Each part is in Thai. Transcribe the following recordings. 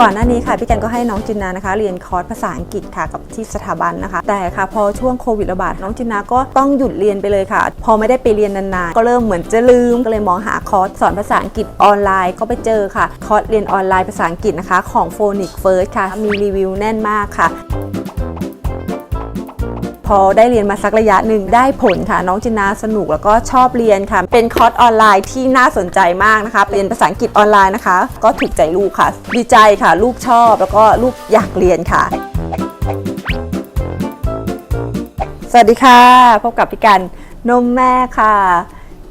ก่อนหน้านี้ค่ะพี่กันก็ให้น้องจินนานะคะ เรียนคอร์สภาษาอังกฤษค่ะกับที่สถาบันนะคะ แต่ค่ะพอช่วงโควิดระบาดน้องจินนาก็ต้องหยุดเรียนไปเลยค่ะ พอไม่ได้ไปเรียนนานๆก็เริ่มเหมือนจะลืมก็เลยมองหาคอร์สสอนภาษาอังกฤษออนไลน์ก็ไปเจอค่ะ คอร์สเรียนออนไลน์ภาษาอังกฤษนะคะ ของ Phonic First ค่ะมีรีวิวแน่นมากค่ะ พอได้เรียนมาสักระยะหนึ่งได้ผลค่ะ น้องจินนาสนุกแล้วก็ชอบเรียนค่ะ เป็นคอร์สออนไลน์ที่น่าสนใจมากนะคะเรียนภาษาอังกฤษออนไลน์นะคะ ก็ถูกใจลูกค่ะ ดีใจค่ะ ลูกชอบแล้วก็ลูกอยากเรียนค่ะ สวัสดีค่ะ พบกับพี่กันนมแม่ค่ะ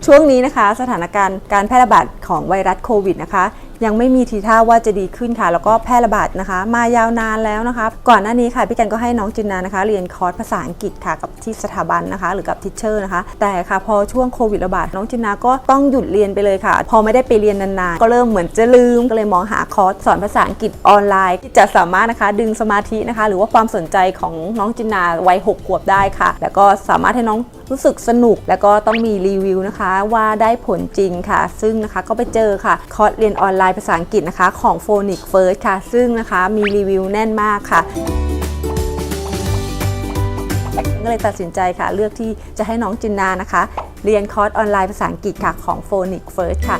ช่วงนี้นะคะ สถานการณ์การแพร่ระบาด ของไวรัสโควิดนะคะ ยังไม่มีทีท่าว่าจะดีขึ้นค่ะ แล้วก็แพร่ระบาดนะคะ มายาวนานแล้วนะคะ ก่อนหน้านี้ค่ะพี่กันก็ให้น้องจินนานะคะ เรียนคอร์สภาษาอังกฤษค่ะกับที่สถาบันนะคะ หรือกับทิชเชอร์นะคะ แต่ค่ะพอช่วงโควิดระบาดน้องจินนาก็ต้องหยุดเรียนไปเลยค่ะ พอไม่ได้ไปเรียนนานๆ ก็เริ่มเหมือนจะลืมก็เลยมองหาคอร์สสอนภาษาอังกฤษออนไลน์ ที่จะสามารถนะคะดึงสมาธินะคะ หรือว่าความสนใจของน้องจินนาวัย6ขวบได้ค่ะ แล้วก็สามารถให้น้องรู้สึกสนุก แล้วก็ต้องมีรีวิวนะคะว่าได้ผลจริงค่ะ ซึ่งนะคะก็ไปเจอค่ะ คอร์สเรียนออนไลน์ภาษาอังกฤษนะคะ ของ Phonic First ค่ะ ซึ่งนะคะมีรีวิวแน่นมากค่ะก็เลยตัดสินใจค่ะ เลือกที่จะให้น้องจินนานะคะ เรียนคอร์สออนไลน์ภาษาอังกฤษค่ะของ Phonic First ค่ะ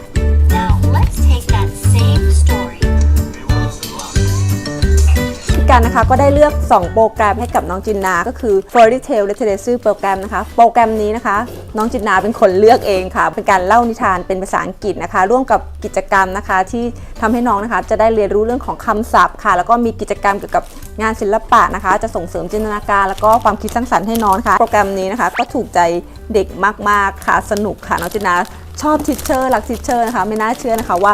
กันนะคะ ก็ได้เลือก 2 โปรแกรมให้กับน้องจินนา ก็คือ Fairy Tale Literacy โปรแกรมนะคะ โปรแกรมนี้นะคะ น้องจินนาเป็นคนเลือกเองค่ะ เป็นการเล่านิทานเป็นภาษาอังกฤษนะคะ ร่วมกับกิจกรรมนะคะ ที่ทำให้น้องนะคะจะได้เรียนรู้เรื่องของคำศัพท์ค่ะ แล้วก็มีกิจกรรมเกี่ยวกับงานศิลปะนะคะ จะส่งเสริมจินตนาการ แล้วก็ความคิดสร้างสรรค์ให้น้องค่ะ โปรแกรมนี้นะคะก็ถูกใจเด็กมากๆค่ะ สนุกค่ะ น้องจินนาชอบทิชเชอร์รักทิชเชอร์นะคะ ไม่น่าเชื่อนะคะว่า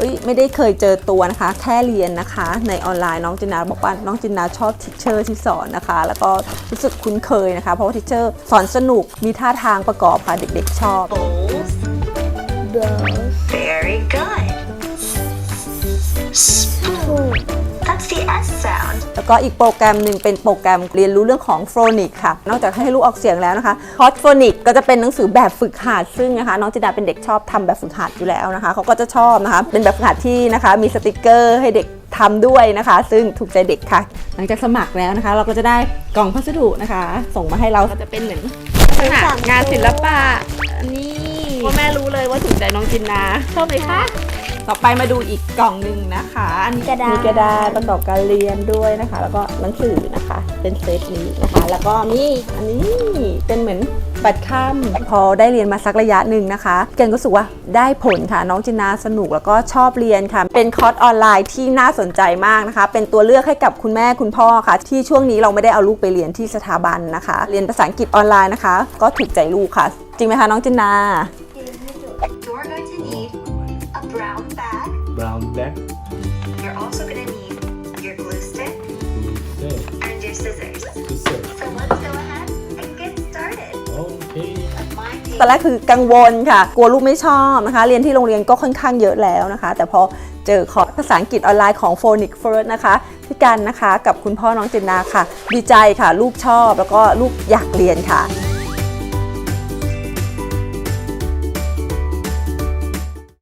เอ้ยไม่ได้เคยเจอตัวนะคะ แค่เรียนนะคะ ในออนไลน์น้องจินนาบอกว่าน้องจินนาชอบทิชเชอร์ที่สอนนะคะ แล้วก็รู้สึกคุ้นเคยนะคะ เพราะว่าทิชเชอร์สอนสนุกมีท่าทางประกอบค่ะเด็กๆชอบ Bowls. Very good. แล้วก็อีกโปรแกรมหนึ่งเป็นโปรแกรมเรียนรู้เรื่องของโฟนิกค่ะ นอกจากให้ลูกออกเสียงแล้วนะคะคอร์สโฟนิกก็จะเป็นหนังสือแบบฝึกหัดซึ่งนะคะน้องจินดาเป็นเด็กชอบทำแบบฝึกหัดอยู่แล้วนะคะเขาก็จะชอบนะคะเป็นแบบฝึกหัดที่นะคะมีสติกเกอร์ให้เด็กทำด้วยนะคะ ซึ่งถูกใจเด็กค่ะ หลังจากสมัครแล้วนะคะ เราก็จะได้กล่องพัสดุนะคะ ส่งมาให้เราก็จะเป็นเหมือนลักษณะงานศิลปะอันนี้พ่อแม่รู้เลยว่าถูกใจน้องจินนาชอบไหมคะ ต่อไปมาดูอีกกล่องหนึ่งนะคะ อันนี้กระดาษมีกระดาษประกอบการเรียนด้วยนะคะ แล้วก็หนังสือนะคะ เป็นเซตนี้นะคะ แล้วก็มีอันนี้เป็นเหมือนบัตรค่ำพอได้เรียนมาสักระยะหนึ่งนะคะ เกนก็รู้สึกว่าได้ผลค่ะ น้องจินนาสนุกแล้วก็ชอบเรียนค่ะ เป็นคอร์สออนไลน์ที่น่าสนใจมากนะคะ เป็นตัวเลือกให้กับคุณแม่คุณพ่อค่ะ ที่ช่วงนี้เราไม่ได้เอาลูกไปเรียนที่สถาบันนะคะ เรียนภาษาอังกฤษออนไลน์นะคะ ก็ถูกใจลูกค่ะ จริงไหมคะน้องจินนา brown bag You're also going to need your glue stick okay and your scissors. this is So let's go ahead and get started. okay My ตอนแรกคือกังวลค่ะ กลัวลูกไม่ชอบนะคะ เรียนที่โรงเรียนก็ค่อนข้างเยอะแล้วนะคะ แต่พอเจอคอร์สภาษาอังกฤษออนไลน์ของ Phonic First นะคะพี่กันนะคะกับคุณพ่อน้องเจนนาค่ะ ดีใจค่ะ ลูกชอบแล้วก็ลูกอยากเรียนค่ะ